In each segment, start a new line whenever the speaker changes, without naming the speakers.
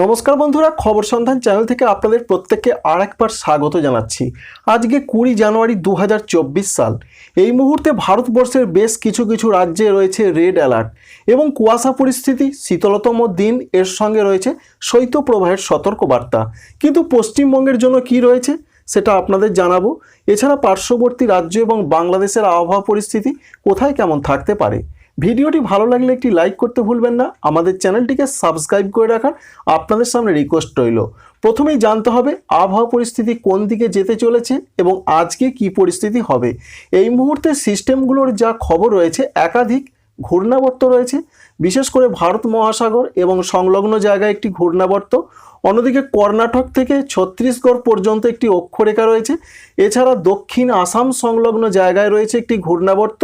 নমস্কার বন্ধুরা, খবর সন্ধান চ্যানেল থেকে আপনাদের প্রত্যেককে আর একবার স্বাগত জানাচ্ছি। আজকে কুড়ি জানুয়ারি দু হাজার চব্বিশ সাল। এই মুহূর্তে ভারতবর্ষের বেশ কিছু কিছু রাজ্যে রয়েছে রেড অ্যালার্ট এবং কুয়াশা পরিস্থিতি শীতলতম দিন, এর সঙ্গে রয়েছে শৈত্যপ্রবাহের সতর্কবার্তা। কিন্তু পশ্চিমবঙ্গের জন্য কি রয়েছে, সেটা আপনাদের জানাব। এছাড়া পার্শ্ববর্তী রাজ্য এবং বাংলাদেশের আবহাওয়া পরিস্থিতি কোথায় কেমন থাকতে পারে ভিডিওটি ভালো লাগলে একটি লাইক করতে ভুলবেন না। আমাদের চ্যানেলটিকে সাবস্ক্রাইব করে রাখার আপনাদের সামনে রিকোয়েস্ট রইল। প্রথমেই জানতে হবে আবহাওয়া পরিস্থিতি কোন দিকে যেতে চলেছে এবং আজকে কি পরিস্থিতি হবে। এই মুহূর্তে সিস্টেমগুলোর যা খবর রয়েছে, একাধিক ঘূর্ণাবর্ত রয়েছে। বিশেষ করে ভারত মহাসাগর এবং সংলগ্ন জায়গায় একটি ঘূর্ণাবর্ত। অন্যদিকে কর্ণাটক থেকে ছত্তিশগড় পর্যন্ত একটি অক্ষরেখা রয়েছে। এছাড়া দক্ষিণ আসাম সংলগ্ন জায়গায় রয়েছে একটি ঘূর্ণাবর্ত।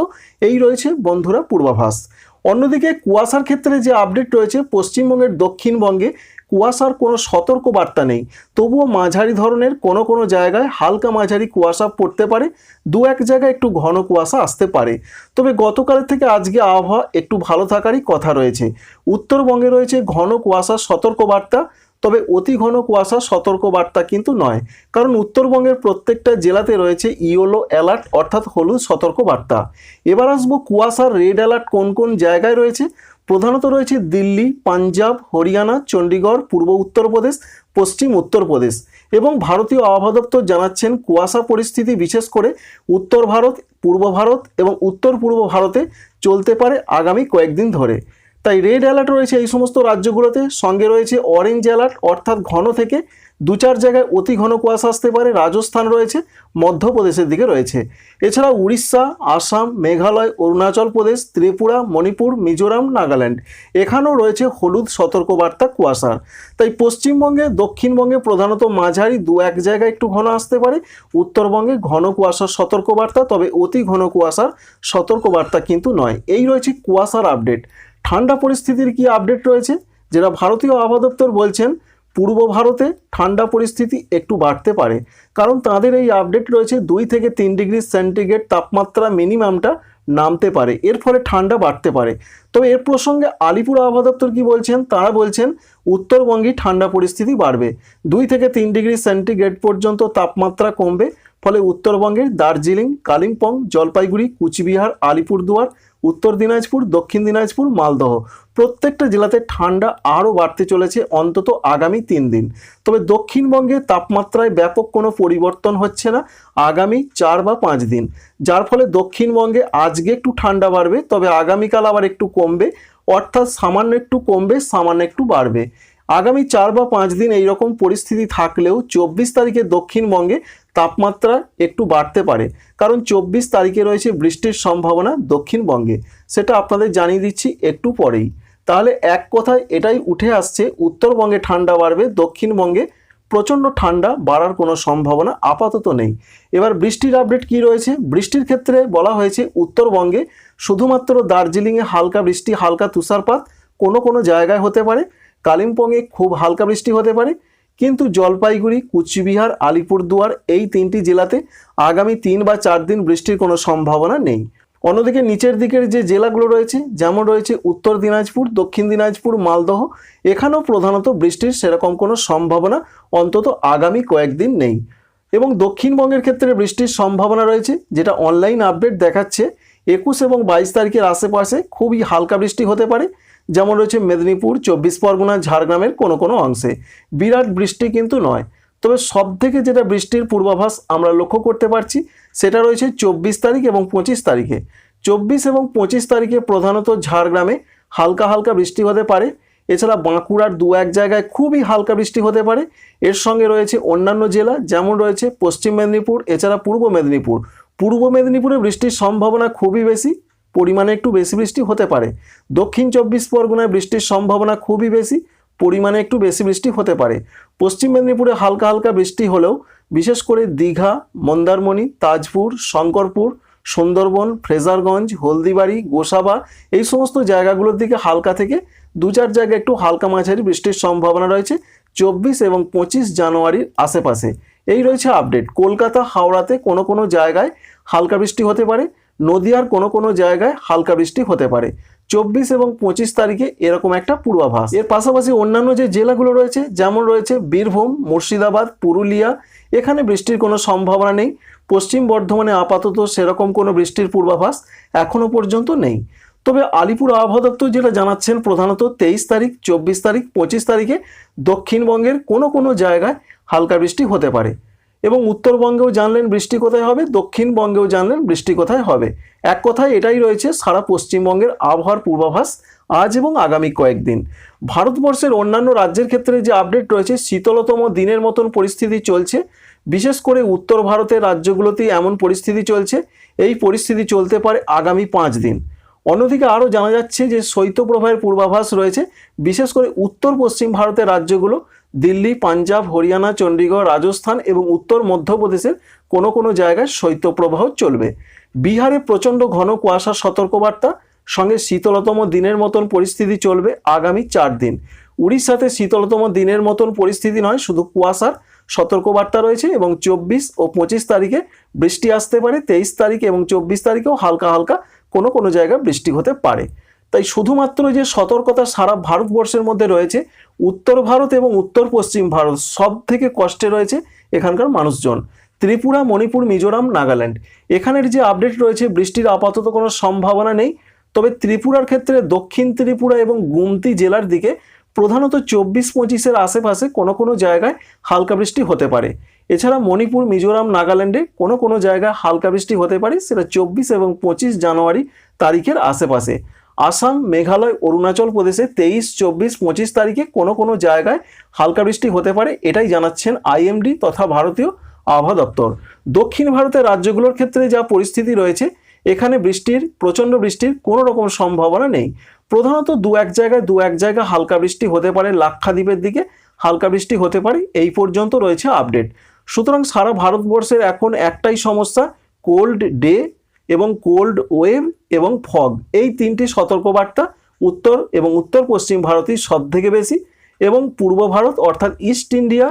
এই রয়েছে বন্ধুরা পূর্বাভাস। অন্যদিকে কুয়াশার ক্ষেত্রে যে আপডেট রয়েছে, পশ্চিমবঙ্গের দক্ষিণবঙ্গে কুয়াশার কোনো সতর্ক বার্তা নেই। তবুও মাঝারি ধরনের কোনো কোনো জায়গায় হালকা মাঝারি কুয়াশা পড়তে পারে। দু এক জায়গায় একটু ঘন কুয়াশা আসতে পারে। তবে গতকালের থেকে আজকে আবহাওয়া একটু ভালো থাকারই কথা রয়েছে। উত্তরবঙ্গে রয়েছে ঘন কুয়াশার সতর্ক বার্তা তবে অতি ঘন কুয়াশা সতর্ক বার্তা কিন্তু নয়। কারণ উত্তরবঙ্গের প্রত্যেকটা জেলাতে রয়েছে ইয়োলো অ্যালার্ট, অর্থাৎ হলুদ সতর্ক বার্তা এবার আসব কুয়াশার রেড অ্যালার্ট কোন কোন জায়গায় রয়েছে? প্রধানত রয়েছে দিল্লি, পাঞ্জাব, হরিয়ানা, চণ্ডীগড়, পূর্ব উত্তরপ্রদেশ, পশ্চিম উত্তরপ্রদেশ। এবং ভারতীয় আবহাওয়া দপ্তর জানাচ্ছেন কুয়াশা পরিস্থিতি বিশেষ করে উত্তর ভারত, পূর্ব ভারত এবং উত্তর পূর্ব ভারতে চলতে পারে আগামী কয়েকদিন ধরে। তাই রেড অ্যালার্ট রয়েছে এই সমস্ত রাজ্যগুলোতে। সঙ্গে রয়েছে অরেঞ্জ অ্যালার্ট অর্থাৎ ঘন থেকে দু চার জায়গায় অতি ঘন কুয়াশা আসতে পারে, রাজস্থান রয়েছে, মধ্যপ্রদেশের দিকে রয়েছে। এছাড়া উড়িষ্যা, আসাম, মেঘালয়, অরুণাচল প্রদেশ, ত্রিপুরা, মণিপুর, মিজোরাম, নাগাল্যান্ড। এখানেও রয়েছে হলুদ সতর্কবার্তা কুয়াশার তাই পশ্চিমবঙ্গে, দক্ষিণবঙ্গে প্রধানত মাঝারি দু এক জায়গায় একটু ঘন আসতে পারে, উত্তরবঙ্গে ঘন কুয়াশার সতর্কবার্তা, তবে অতি ঘন কুয়াশার সতর্কবার্তা কিন্তু নয়। এই রয়েছে কুয়াশার আপডেট ঠান্ডা পরিস্থিতির কি আপডেট রয়েছে? যেটা ভারতীয় আবহাওয়া দপ্তর বলছেন, পূর্ব ভারতে ঠান্ডা পরিস্থিতি একটু বাড়তে পারে। কারণ তাদের এই আপডেট রয়েছে, দুই থেকে তিন ডিগ্রি সেন্টিগ্রেড তাপমাত্রা মিনিমামটা নামতে পারে। এর ফলে ঠান্ডা বাড়তে পারে। তবে এর প্রসঙ্গে আলিপুর আবহাওয়া দপ্তর কী বলছেন? তারা বলছেন, উত্তরবঙ্গে ঠান্ডা পরিস্থিতি বাড়বে। দুই থেকে তিন ডিগ্রি সেন্টিগ্রেড পর্যন্ত তাপমাত্রা কমবে। ফলে উত্তরবঙ্গের দার্জিলিং, কালিম্পং, জলপাইগুড়ি, কুচবিহার, আলিপুরদুয়ার উত্তর দিনাজপুর, দক্ষিণ দিনাজপুর, মালদহ। প্রত্যেকটা জেলাতে ঠান্ডা আরও বাড়তে চলেছে অন্তত আগামী তিন দিন। তবে দক্ষিণবঙ্গে তাপমাত্রায় ব্যাপক কোনো পরিবর্তন হচ্ছে না আগামী চার বা পাঁচ দিন। যার ফলে দক্ষিণবঙ্গে আজকে একটু ঠান্ডা বাড়বে, তবে আগামীকাল আবার একটু কমবে, অর্থাৎ সামান্য একটু কমবে, সামান্য একটু বাড়বে। আগামী চার বা পাঁচ দিন এইরকম পরিস্থিতি থাকলেও চব্বিশ তারিখে দক্ষিণবঙ্গে তাপমাত্রা একটু বাড়তে পারে। কারণ চব্বিশ তারিখে রয়েছে বৃষ্টির সম্ভাবনা দক্ষিণবঙ্গে। সেটা আপনাদের জানিয়ে দিচ্ছি একটু পরেই। তাহলে এক কথায় এটাই উঠে আসছে, উত্তরবঙ্গে ঠান্ডা বাড়বে, দক্ষিণবঙ্গে প্রচণ্ড ঠান্ডা বাড়ার কোনো সম্ভাবনা আপাতত নেই। এবার বৃষ্টির আপডেট কি রয়েছে? বৃষ্টির ক্ষেত্রে বলা হয়েছে উত্তরবঙ্গে শুধুমাত্র দার্জিলিংয়ে হালকা বৃষ্টি, হালকা তুষারপাত কোনো কোনো জায়গায় হতে পারে। কালিম্পংয়ে খুব হালকা বৃষ্টি হতে পারে, কিন্তু জলপাইগুড়ি, কুচবিহার, আলিপুরদুয়ার এই তিনটি জেলাতে আগামী তিন বা চার দিন বৃষ্টির কোনো সম্ভাবনা নেই। অন্যদিকে নিচের দিকের যে জেলাগুলো রয়েছে, যেমন রয়েছে উত্তর দিনাজপুর, দক্ষিণ দিনাজপুর, মালদহ, এখানেও প্রধানত বৃষ্টির সেরকম কোনো সম্ভাবনা অন্তত আগামী কয়েকদিন নেই। এবং দক্ষিণবঙ্গের ক্ষেত্রে বৃষ্টির সম্ভাবনা রয়েছে, যেটা অনলাইন আপডেট দেখাচ্ছে, একুশ এবং বাইশ তারিখের আশেপাশে খুবই হালকা বৃষ্টি হতে পারে যেমন রয়েছে মেদিনীপুর, চব্বিশ পরগনা, ঝাড়গ্রামের কোনো কোনো অংশে। বিরাট বৃষ্টি কিন্তু নয়। তবে সব থেকে যেটা বৃষ্টির পূর্বাভাস আমরা লক্ষ্য করতে পারছি, সেটা রয়েছে চব্বিশ তারিখ এবং পঁচিশ তারিখে। চব্বিশ এবং পঁচিশ তারিখে প্রধানত ঝাড়গ্রামে হালকা হালকা বৃষ্টি হতে পারে। এছাড়া বাঁকুড়ার দু এক জায়গায় খুবই হালকা বৃষ্টি হতে পারে। এর সঙ্গে রয়েছে অন্যান্য জেলা, যেমন রয়েছে পশ্চিম মেদিনীপুর, এছাড়া পূর্ব মেদিনীপুর। পূর্ব মেদিনীপুরে বৃষ্টির সম্ভাবনা খুবই বেশি। পরিমাণে একটু বেশি বৃষ্টি হতে পারে। দক্ষিণ চব্বিশ পরগনায় বৃষ্টির সম্ভাবনা খুবই বেশি, পরিমাণে একটু বেশি বৃষ্টি হতে পারে। পশ্চিম মেদিনীপুরে হালকা হালকা বৃষ্টি হলেও, বিশেষ করে দীঘা, মন্দারমণি, তাজপুর, শঙ্করপুর, সুন্দরবন, ফ্রেজারগঞ্জ, হলদিবাড়ি, গোসাবা, এই সমস্ত জায়গাগুলোর দিকে হালকা থেকে দু চার জায়গায় একটু হালকা মাঝারি বৃষ্টির সম্ভাবনা রয়েছে চব্বিশ এবং পঁচিশ জানুয়ারির আশেপাশে। এই রয়েছে আপডেট। কলকাতা, হাওড়াতে কোনো কোনো জায়গায় হালকা বৃষ্টি হতে পারে। নদিয়ার কোনো কোনো জায়গায় হালকা বৃষ্টি হতে পারে। চব্বিশ এবং পঁচিশ তারিখে এরকম একটা পূর্বাভাস। এর পাশাপাশি অন্যান্য যে জেলাগুলো রয়েছে, যেমন রয়েছে বীরভূম, মুর্শিদাবাদ, পুরুলিয়া, এখানে বৃষ্টির কোনো সম্ভাবনা নেই। পশ্চিম বর্ধমানে আপাতত সেরকম কোনো বৃষ্টির পূর্বাভাস এখনও পর্যন্ত নেই। তবে আলিপুর আবহাওয়া দপ্তর যেটা জানাচ্ছেন, প্রধানত তেইশ তারিখ, চব্বিশ তারিখ, পঁচিশ তারিখে দক্ষিণবঙ্গের কোনো কোনো জায়গায় হালকা বৃষ্টি হতে পারে। এবং উত্তরবঙ্গেও জানলেন বৃষ্টি কোথায় হবে, দক্ষিণবঙ্গেও জানলেন বৃষ্টি কোথায় হবে। এক কথায় এটাই রয়েছে সারা পশ্চিমবঙ্গের আবহাওয়ার পূর্বাভাস আজ এবং আগামী কয়েকদিন। ভারতবর্ষের অন্যান্য রাজ্যের ক্ষেত্রে যে আপডেট রয়েছে, শীতলতম দিনের মতন পরিস্থিতি চলছে। বিশেষ করে উত্তর ভারতের রাজ্যগুলোতেই এমন পরিস্থিতি চলছে, এই পরিস্থিতি চলতে পারে আগামী পাঁচ দিন। অন্যদিকে আরও জানা যাচ্ছে যে শৈত্যপ্রবাহের পূর্বাভাস রয়েছে, বিশেষ করে উত্তর পশ্চিম ভারতের রাজ্যগুলো দিল্লি, পাঞ্জাব, হরিয়ানা চণ্ডীগড় রাজস্থান এবং উত্তর মধ্যপ্রদেশের কোনো কোনো জায়গায় শৈত্যপ্রবাহ চলবে। বিহারে প্রচণ্ড ঘন কুয়াশার সতর্কবার্তা, সঙ্গে শীতলতম দিনের মতন পরিস্থিতি চলবে আগামী চার দিন। উড়িষ্যাতে শীতলতম দিনের মতন পরিস্থিতি নয়, শুধু কুয়াশার সতর্কবার্তা রয়েছে এবং চব্বিশ ও পঁচিশ তারিখে বৃষ্টি আসতে পারে, তেইশ তারিখ এবং চব্বিশ তারিখেও হালকা হালকা কোনো কোনো জায়গায় বৃষ্টি হতে পারে। তাই শুধুমাত্র যে সতর্কতা সারা ভারতবর্ষের মধ্যে রয়েছে, উত্তর ভারত এবং উত্তর পশ্চিম ভারত সব থেকে কষ্টে রয়েছে এখানকার মানুষজন। ত্রিপুরা, মণিপুর, মিজোরাম, নাগাল্যান্ড। এখানের যে আপডেট রয়েছে, বৃষ্টির আপাতত কোনো সম্ভাবনা নেই। তবে ত্রিপুরার ক্ষেত্রে দক্ষিণ ত্রিপুরা এবং গুমতি জেলার দিকে প্রধানত চব্বিশ পঁচিশের আশেপাশে কোনো কোনো জায়গায় হালকা বৃষ্টি হতে পারে। এছাড়া মণিপুর, মিজোরাম, নাগাল্যান্ডে কোনো কোনো জায়গায় হালকা বৃষ্টি হতে পারে, সেটা চব্বিশ এবং পঁচিশ জানুয়ারি তারিখের আশেপাশে। আসাম, মেঘালয়, অরুণাচল প্রদেশে তেইশ, চব্বিশ, পঁচিশ তারিখে কোনো কোনো জায়গায় হালকা বৃষ্টি হতে পারে, এটাই জানাচ্ছেন আইএমডি তথা ভারতীয় আবহাওয়া দপ্তর। দক্ষিণ ভারতের রাজ্যগুলোর ক্ষেত্রে যা পরিস্থিতি রয়েছে, এখানে বৃষ্টির, প্রচণ্ড বৃষ্টির কোনো রকম সম্ভাবনা নেই। প্রধানত দু এক জায়গায় দু এক জায়গায় হালকা বৃষ্টি হতে পারে, লাক্ষাদ্বীপের দিকে হালকা বৃষ্টি হতে পারে, এই পর্যন্ত রয়েছে আপডেট। সুতরাং সারা ভারতবর্ষের এখন একটাই সমস্যা, কোল্ড ডে এবং কোল্ড ওয়েভ এবং ফগ এই তিনটি সতর্কবার্তা উত্তর এবং উত্তর পশ্চিম ভারতই সব থেকে বেশি এবং পূর্ব ভারত অর্থাৎ east India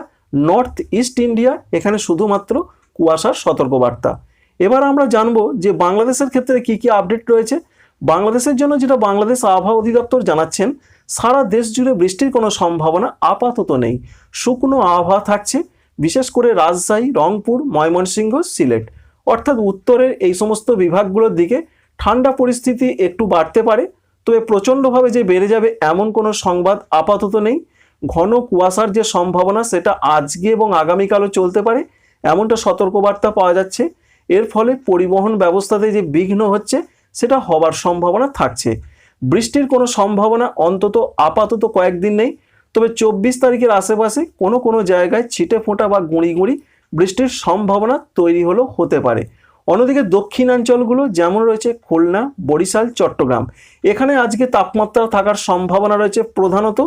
north east India এখানে শুধুমাত্র কুয়াশার সতর্কবার্তা। এবার আমরা জানব যে বাংলাদেশের ক্ষেত্রে কি কি আপডেট রয়েছে। বাংলাদেশের জন্য যেটা বাংলাদেশ আবহাওয়া অধিদপ্তর জানাচ্ছেন, সারা দেশ জুড়ে বৃষ্টির কোনো সম্ভাবনা আপাতত নেই। শুকনো আবহাওয়া থাকছে, বিশেষ করে রাজশাহী, রংপুর, ময়মনসিংহ, সিলেট। অর্থাৎ উত্তরের এই সমস্ত বিভাগগুলোর দিকে ঠান্ডা পরিস্থিতি একটু বাড়তে পারে, তবে প্রচণ্ডভাবে যে বেড়ে যাবে এমন কোনো সংবাদ আপাতত নেই। ঘন কুয়াশার যে সম্ভাবনা সেটা আজকে এবং আগামীকালও চলতে পারে, এমনটা সতর্কবার্তা পাওয়া যাচ্ছে। এর ফলে পরিবহন ব্যবস্থাতে যে বিঘ্ন হচ্ছে, সেটা হবার সম্ভাবনা থাকছে। বৃষ্টির কোনো সম্ভাবনা অন্তত আপাতত কয়েকদিন নেই, তবে চব্বিশ তারিখের আশেপাশে কোনো কোনো জায়গায় ছিটে ফোঁটা বা গুঁড়ি গুঁড়ি বৃষ্টির সম্ভাবনা তৈরি হলো হতে পারে। অন্যদিকে দক্ষিণাঞ্চলগুলো যেমন রয়েছে খুলনা, বরিশাল, চট্টগ্রাম। এখানে আজকে তাপমাত্রা থাকার সম্ভাবনা রয়েছে প্রধানত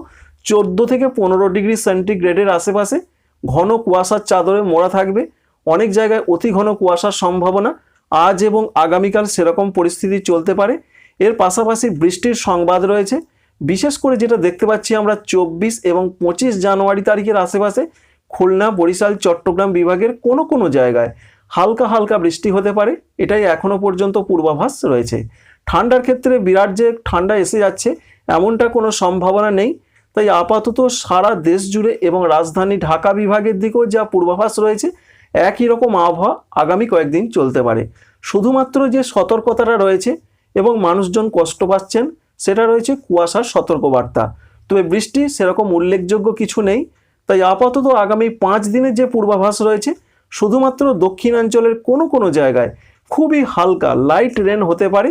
চোদ্দ থেকে পনেরো ডিগ্রি সেন্টিগ্রেডের আশেপাশে। ঘন কুয়াশার চাদরে মোড়া থাকবে। অনেক জায়গায় অতি ঘন কুয়াশার সম্ভাবনা আজ এবং আগামীকাল সেরকম পরিস্থিতি চলতে পারে। এর পাশাপাশি বৃষ্টির সংবাদ রয়েছে। বিশেষ করে যেটা দেখতে পাচ্ছি আমরা চব্বিশ এবং পঁচিশ জানুয়ারি তারিখের আশেপাশে খুলনা, বরিশাল, চট্টগ্রাম বিভাগের কোনো কোনো জায়গায় হালকা হালকা বৃষ্টি হতে পারে, এটাই এখনও পর্যন্ত পূর্বাভাস রয়েছে। ঠান্ডার ক্ষেত্রে বিরাট যে ঠান্ডা এসে যাচ্ছে, এমনটা কোনো সম্ভাবনা নেই। তাই আপাতত সারা দেশ জুড়ে এবং রাজধানী ঢাকা বিভাগের দিকেও যা পূর্বাভাস রয়েছে, একই রকম আবহাওয়া আগামী কয়েকদিন চলতে পারে। শুধুমাত্র যে সতর্কতাটা রয়েছে এবং মানুষজন কষ্ট পাচ্ছেন, সেটা রয়েছে কুয়াশার সতর্কবার্তা। তবে বৃষ্টি সেরকম উল্লেখযোগ্য কিছু নেই। তাই আপাতত আগামী পাঁচ দিনের যে পূর্বাভাস রয়েছে, শুধুমাত্র দক্ষিণাঞ্চলের কোনো কোনো জায়গায় খুবই হালকা লাইট রেন হতে পারে,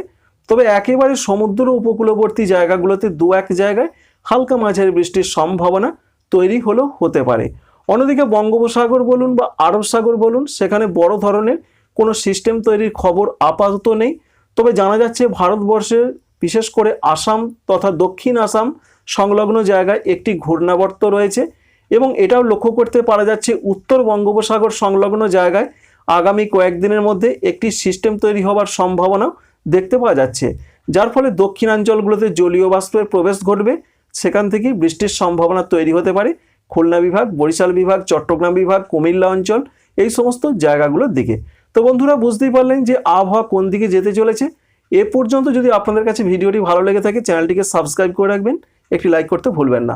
তবে একেবারে সমুদ্র উপকূলবর্তী জায়গাগুলোতে দু এক জায়গায় হালকা মাঝারি বৃষ্টির সম্ভাবনা তৈরি হলেও হতে পারে। অন্যদিকে বঙ্গোপসাগর বলুন বা আরব সাগর বলুন, সেখানে বড় ধরনের কোনো সিস্টেম তৈরির খবর আপাতত নেই। তবে জানা যাচ্ছে ভারতবর্ষের বিশেষ করে আসাম তথা দক্ষিণ আসাম সংলগ্ন জায়গায় একটি ঘূর্ণাবর্ত রয়েছে। এবং এটাও লক্ষ্য করতে পারা যাচ্ছে উত্তর বঙ্গোপসাগর সংলগ্ন জায়গায় আগামী কয়েকদিনের মধ্যে একটি সিস্টেম তৈরি হবার সম্ভাবনাও দেখতে পাওয়া যাচ্ছে। যার ফলে দক্ষিণাঞ্চলগুলোতে জলীয় বাষ্পের প্রবেশ ঘটবে। সেখান থেকেই বৃষ্টির সম্ভাবনা তৈরি হতে পারে। খুলনা বিভাগ, বরিশাল বিভাগ, চট্টগ্রাম বিভাগ, কুমিল্লা অঞ্চল এই সমস্ত জায়গাগুলোর দিকে। তো বন্ধুরা, বুঝতেই পারলেন যে আবহাওয়া কোন দিকে যেতে চলেছে। এ পর্যন্ত যদি আপনাদের কাছে ভিডিওটি ভালো লেগে থাকে, চ্যানেলটিকে সাবস্ক্রাইব করে রাখবেন। একটি লাইক করতে ভুলবেন না।